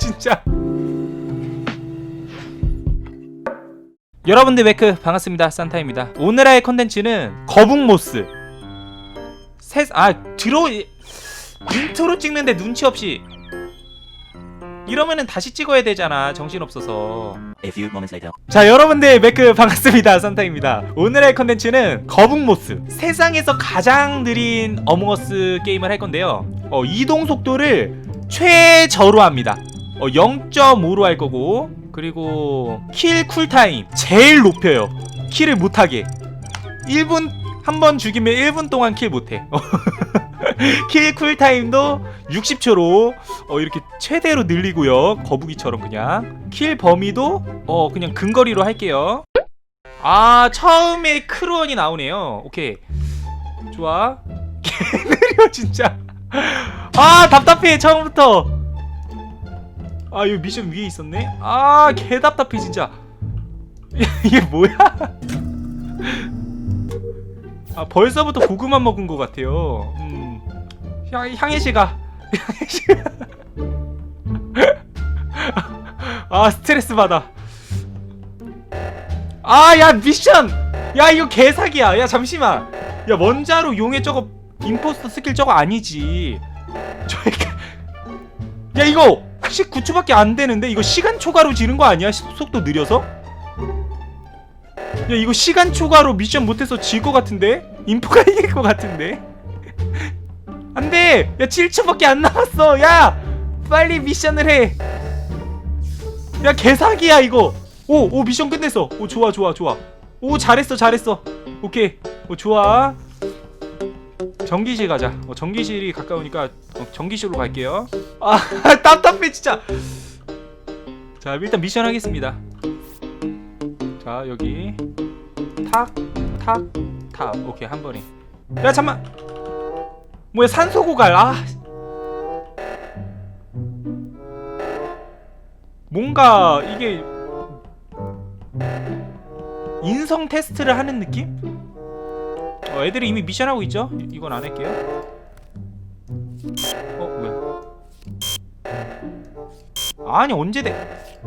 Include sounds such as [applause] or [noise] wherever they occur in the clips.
진짜. 여러분들 웨크 반갑습니다. 산타입니다. 오늘의 컨텐츠는 거북모스. 세... 아 들어 인트로 찍는데 눈치 없이. 이러면은 다시 찍어야 되잖아. 정신없어서. A few moments later. 자 여러분들 매크 반갑습니다. 산타입니다. 오늘의 컨텐츠는 거북모스. 세상에서 가장 느린 어몽어스 게임을 할 건데요. 어, 이동 속도를 최저로 합니다 어, 0.5로 할 거고 그리고 킬 쿨타임 제일 높여요. 킬을 못하게. 1분 한 번 죽이면 1분 동안 킬 못해. [laughs] 킬 쿨타임도 60초로 어, 이렇게 최대로 늘리고요. 거북이처럼 그냥. 킬 범위도 어 그냥 근거리로 할게요. 아 처음에 크루원이 나오네요. 오케이. 좋아. [laughs] 개 느려 진짜. 아 답답해 처음부터 아 이거 미션 위에 있었네? 아 개 답답해 진짜. [laughs] 이게 뭐야? [laughs] 아 벌써부터 고구마 먹은 것 같아요. 음. 향, 향해시가. [laughs] 향해시가. 아 스트레스 받아. 아 야 미션! 야 이거 개사기야. 야 잠시만. 야 원자로 용의 저거 임포스터 스킬 저거 아니지. 저야 이거 19초밖에 안 되는데 이거 시간 초과로 지른 거 아니야? 시- 속도 느려서? 야 이거 시간 초과로 미션 못해서 질 것 같은데? 인포가 [laughs] 이길 것 같은데? [laughs] 안돼! 야 7초밖에 안 남았어! 야! 빨리 미션을 해 야 개사기야 이거! 오 오 미션 끝냈어! 오 좋아 좋아 좋아! 오 잘했어 잘했어! 오케이. 오 좋아 전기실 가자. 어, 전기실이 가까우니까 어, 전기실로 갈게요. 아 [laughs] 답답해 진짜. 자 일단 미션 하겠습니다. 자 여기. 탁탁탁. 오케이 한 번에. 야 잠만. 뭐야 산소 고갈 아. 뭔가 이게 인성 테스트를 하는 느낌? 어, 애들이 이미 미션 하고 있죠? 이- 이건 안 할게요. 어 뭐야? 아니 언제 돼?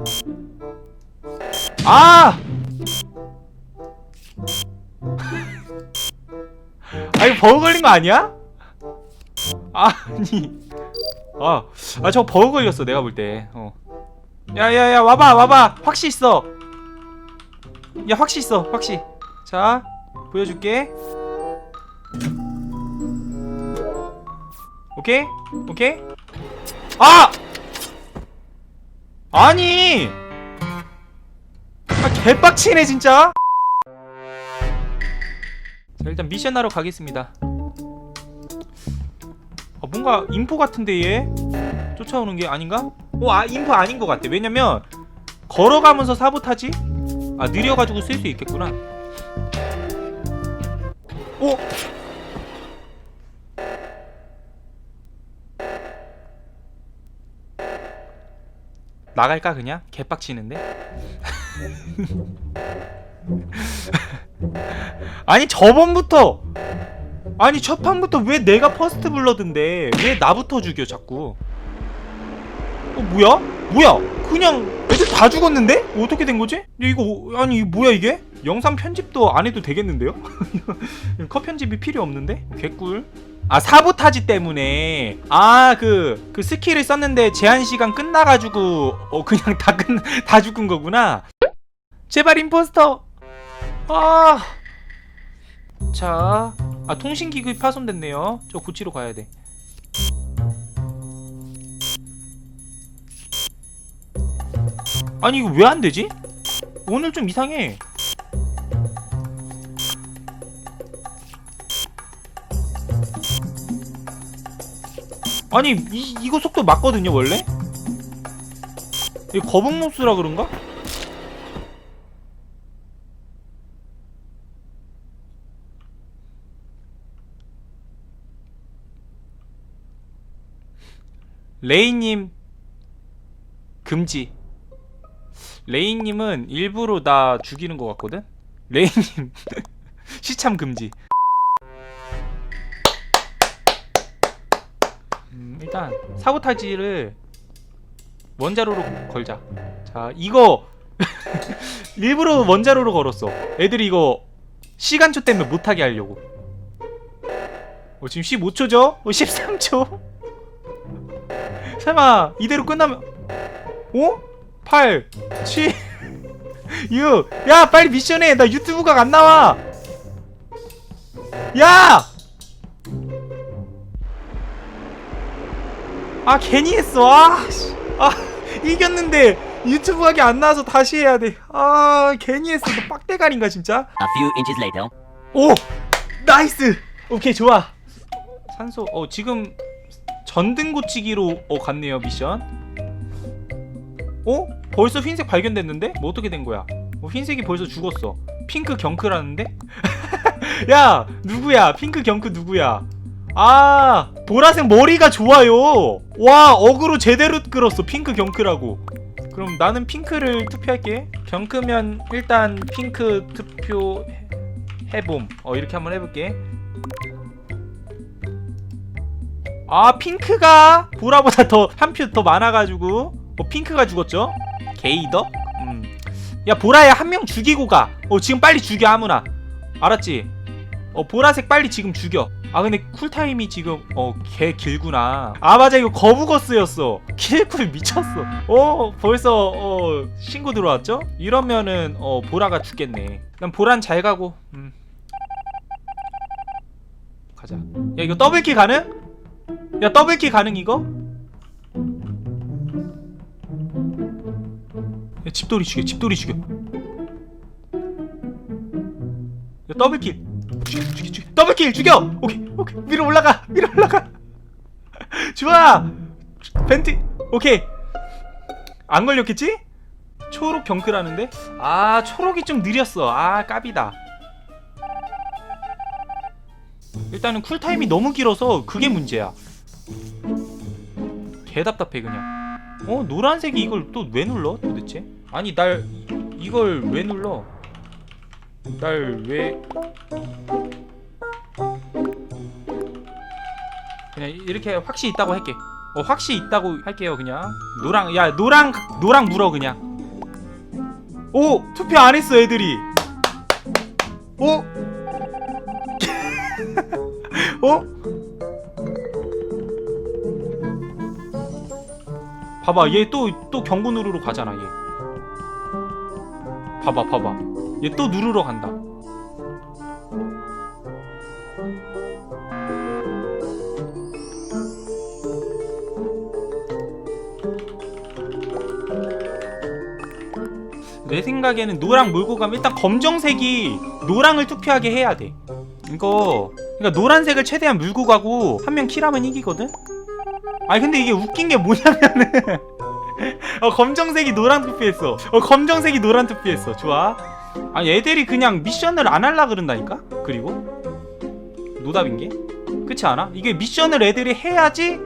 아! [laughs] 아 이거 버그 걸린 거 아니야? 아니 아, 아 저거 버그 걸렸어 내가 볼 때. 어. 야야야 와봐 와봐 확시 있어. 야 확시 있어 확시. 자 보여줄게. 오케이 오케이. 아! 아니! 아 개빡치네 진짜. 자 일단 미션 하러 가겠습니다. 아 뭔가 인포 같은데 얘 쫓아오는 게 아닌가? 어, 아 인포 아닌 것 같아. 왜냐면 걸어가면서 사보타지? 아 느려가지고 쓸 수 있겠구나. 오. 나갈까 그냥? 개빡치는데? [laughs] 아니 저번부터 아니 첫 판부터 왜 내가 퍼스트 블러드인데 왜 나부터 죽여 자꾸 어 뭐야? 뭐야? 그냥 애들 다 죽었는데? 어떻게 된 거지? 이거 어- 아니 뭐야 이게? 영상 편집도 안 해도 되겠는데요? [laughs] 컷 편집이 필요 없는데? 개꿀 아 사보타지 때문에 아그그 스킬을 썼는데 제한 시간 끝나가지고 어 그냥 다 끝 [laughs] 다 죽은 거구나 제발 임포스터 아 자, 아 통신기구이 파손됐네요. 저 고치러 가야 돼. 아니 이거 왜 안 되지? 오늘 좀 이상해. 아니 이, 이거 속도 맞거든요 원래? 이 거북목수라 그런가? 레이님 금지. 레이님은 일부러 나 죽이는 것 같거든. 레이님 [laughs] 시참 금지. 일단 사보타지를 원자로로 걸자. 자 이거 [laughs] 일부러 원자로로 걸었어. 애들이 이거 시간초 때문에 못하게 하려고. 어, 지금 15초죠? 어, 13초? [laughs] 설마 이대로 끝나면 5? 8 7 6야 빨리 미션해. 나 유튜브가 안 나와. 야! 아 괜히 했어. 아, 씨. 아 이겼는데 유튜브 하기 안 나와서 다시 해야 돼아 괜히 했어. 너 빡대가리인가 진짜? A few inches later. 오 나이스! 오케이 좋아. 산소 어 지금 전등 고치기로 어 갔네요 미션. 어? 벌써 흰색 발견됐는데? 뭐 어떻게 된 거야? 어 흰색이 벌써 죽었어. 핑크 경크라는데? [laughs] 야 누구야? 핑크 경크 누구야? 아 보라색 머리가 좋아요. 와 어그로 제대로 끌었어. 핑크 경크라고. 그럼 나는 핑크를 투표할게. 경크면 일단 핑크 투표 해- 해봄. 어 이렇게 한번 해볼게. 아 핑크가 보라보다 더 한 표 더 많아가지고. 어 핑크가 죽었죠? 게이더? 음야 보라야 한 명 죽이고 가어 지금 빨리 죽여 아무나. 알았지? 어 보라색 빨리 지금 죽여 아 근데 쿨타임이 지금 어 개 길구나. 아 맞아. 이거 거북어스였어. 킬쿨 미쳤어. 어 벌써 어 신고 들어왔죠? 이러면은 어 보라가 죽겠네. 난 보란 잘 가고. 음. 가자. 야 이거 더블킬 가능? 야 더블킬 가능 이거? 야 집돌이 죽여 집돌이 죽여. 야 더블킬 죽여 죽여 죽여. 더블킬 죽여! 오케이 오케이. 위로 올라가 위로 올라가. [laughs] 좋아! 벤트 오케이. 안 걸렸겠지? 초록 경크라는데? 아 초록이 좀 느렸어. 아 까비다. 일단은 쿨타임이 너무 길어서 그게 문제야. 개 답답해 그냥. 어 노란색이 이걸 또 왜 눌러 도대체? 아니 날 이걸 왜 눌러 날 왜 그냥 이렇게 확실히 있다고 할게. 어 확실히 있다고 할게요 그냥. 노랑 야 노랑 노랑 물어 그냥. 오 투표 안 했어 애들이. 오 [laughs] 어? 봐봐 얘 또 또 경고 누르러 가잖아 얘. 봐봐 봐봐 얘 또 누르러 간다. 내 생각에는 노랑 몰고 가면 일단 검정색이 노랑을 투표하게 해야 돼. 이거 그러니까 노란색을 최대한 물고 가고 한 명 킬하면 이기거든? 아니 근데 이게 웃긴 게 뭐냐면은 [laughs] 어 검정색이 노란 투표했어. 어 검정색이 노란 투표했어. 좋아 아니 애들이 그냥 미션을 안 할라 그런다니까 그리고 노답인 게 그렇지 않아? 이게 미션을 애들이 해야지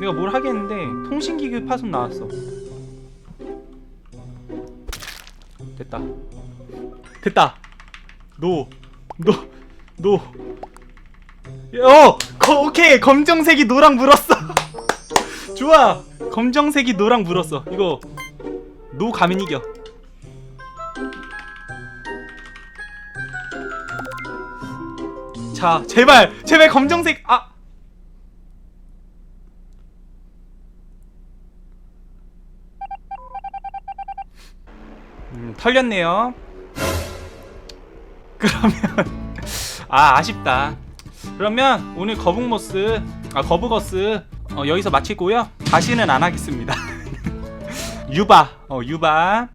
내가 뭘 하겠는데 통신기계 파손 나왔어 됐다 됐다 노 노, 노. 어! 거, 오케이! 검정색이 노랑 물었어! [laughs] 좋아! 검정색이 노랑 물었어. 이거, 노 가면 이겨. 자, 제발! 제발 검정색! 아! 음, 털렸네요. [laughs] 그러면 아 아쉽다. 그러면 오늘 거북모스 아 거북어스 어, 여기서 마치고요. 다시는 안 하겠습니다. [laughs] 유바 어 유바